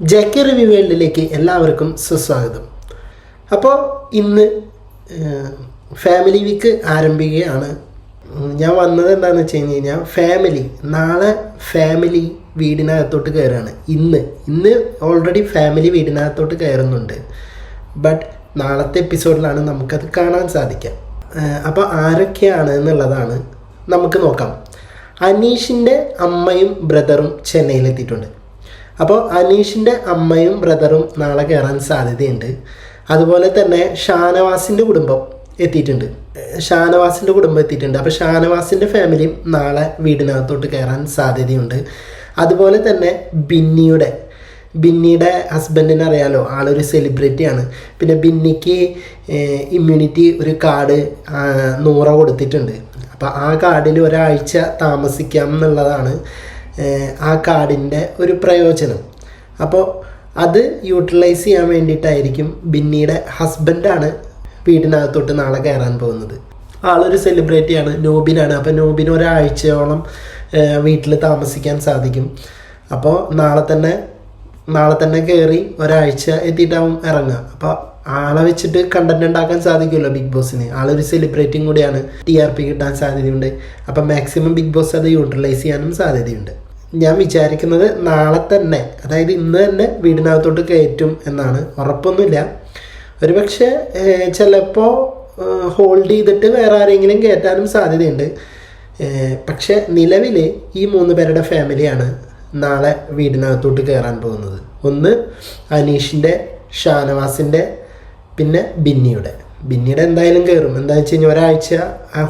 J review വേൾഡിലേക്ക് എല്ലാവർക്കും സുസ്വാഗതം. അപ്പോൾ ഇന്ന് ഫാമിലി വീക്ക് ആരംഭിക്കുകയാണ്. ഞാൻ വന്നത് എന്താണെന്ന് വെച്ച് കഴിഞ്ഞ് കഴിഞ്ഞാൽ ഫാമിലി നാളെ ഫാമിലി വീടിനകത്തോട്ട് കയറുകയാണ് ഇന്ന് ഇന്ന് ഓൾറെഡി ഫാമിലി വീടിനകത്തോട്ട് കയറുന്നുണ്ട്. ബട്ട് നാളത്തെ എപ്പിസോഡിലാണ് നമുക്കത് കാണാൻ സാധിക്കുക അപ്പോൾ ആരൊക്കെയാണ് എന്നുള്ളതാണ് നമുക്ക് നോക്കാം. അനീഷിന്റെ അമ്മയും ബ്രദറും ചെന്നൈയിലെത്തിയിട്ടുണ്ട്. അപ്പോൾ അനീഷിന്റെ അമ്മയും ബ്രദറും നാളെ കയറാൻ സാധ്യതയുണ്ട്. അതുപോലെ തന്നെ ഷാനവാസിന്റെ കുടുംബം എത്തിയിട്ടുണ്ട്. ഷാനവാസിന്റെ കുടുംബം എത്തിയിട്ടുണ്ട്. അപ്പോൾ ഷാനവാസിന്റെ ഫാമിലിയും നാളെ വീടിനകത്തോട്ട് കയറാൻ സാധ്യതയുണ്ട്. അതുപോലെ തന്നെ ബിന്നിയുടെ ബിന്നിയുടെ ഹസ്ബൻഡിനെ അറിയാലോ ആളൊരു സെലിബ്രിറ്റിയാണ് പിന്നെ ബിന്നിക്ക് ഇമ്മ്യൂണിറ്റി ഒരു കാർഡ് നൂറ കൊടുത്തിട്ടുണ്ട്. അപ്പോൾ ആ കാർഡിൽ ഒരാഴ്ച താമസിക്കാം എന്നുള്ളതാണ് ആ കാർഡിന്റെ ഒരു പ്രയോജനം. അപ്പോൾ അത് യൂട്ടിലൈസ് ചെയ്യാൻ വേണ്ടിയിട്ടായിരിക്കും ബിന്നിയുടെ ഹസ്ബൻഡാണ് വീടിനകത്തോട്ട് നാളെ കയറാൻ പോകുന്നത്. ആളൊരു സെലിബ്രിറ്റിയാണ് നോബിനാണ്. അപ്പോൾ നോബിന് ഒരാഴ്ചയോളം വീട്ടിൽ താമസിക്കാൻ സാധിക്കും. അപ്പോൾ നാളെ തന്നെ നാളെ തന്നെ കയറി ഒരാഴ്ച എത്തിയിട്ടാവും ഇറങ്ങുക. അപ്പോൾ ആളെ വെച്ചിട്ട് കണ്ടന്റ് ഉണ്ടാക്കാൻ സാധിക്കുമല്ലോ ബിഗ് ബോസിന്. ആളൊരു സെലിബ്രിറ്റിയും കൂടിയാണ് ടി ആർ പി കിട്ടാൻ സാധ്യതയുണ്ട്. അപ്പം മാക്സിമം ബിഗ് ബോസ് അത് യൂട്ടിലൈസ് ചെയ്യാനും സാധ്യതയുണ്ട്. ഞാൻ വിചാരിക്കുന്നത് നാളെ തന്നെ അതായത് ഇന്ന് തന്നെ വീടിനകത്തോട്ട് കയറ്റും എന്നാണ്. ഉറപ്പൊന്നുമില്ല. ഒരു പക്ഷേ ചിലപ്പോൾ ഹോൾഡ് ചെയ്തിട്ട് വേറെ ആരെങ്കിലും കയറ്റാനും സാധ്യതയുണ്ട്. പക്ഷെ നിലവിൽ ഈ മൂന്ന് പേരുടെ ഫാമിലിയാണ് നാളെ വീടിനകത്തോട്ട് കയറാൻ പോകുന്നത്. ഒന്ന് അനീഷിന്റെ ഷാനവാസിന്റെ പിന്നെ ബിന്നിയുടെ. ബിന്നിയുടെ എന്തായാലും കയറും എന്താണെന്ന് വെച്ച് കഴിഞ്ഞാൽ ഒരാഴ്ച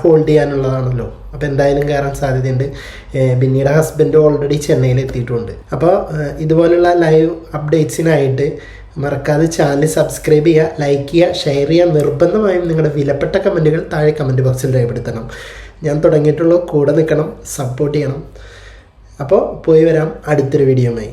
ഹോൾഡ് ചെയ്യാനുള്ളതാണല്ലോ. അപ്പോൾ എന്തായാലും കയറാൻ സാധ്യതയുണ്ട്. പിന്നീട് ഹസ്ബൻഡ് ഓൾറെഡി ചെന്നൈയിൽ എത്തിയിട്ടുണ്ട്. അപ്പോൾ ഇതുപോലുള്ള ലൈവ് അപ്ഡേറ്റ്സിനായിട്ട് മറക്കാതെ ചാനൽ സബ്സ്ക്രൈബ് ചെയ്യുക ലൈക്ക് ചെയ്യുക ഷെയർ ചെയ്യുക. നിർബന്ധമായും നിങ്ങളുടെ വിലപ്പെട്ട കമന്റുകൾ താഴെ കമന്റ് ബോക്സിൽ രേഖപ്പെടുത്തണം. ഞാൻ തുടങ്ങിയിട്ടുള്ള കൂടെ നിൽക്കണം സപ്പോർട്ട് ചെയ്യണം. അപ്പോൾ പോയി വരാം അടുത്തൊരു വീഡിയോയുമായി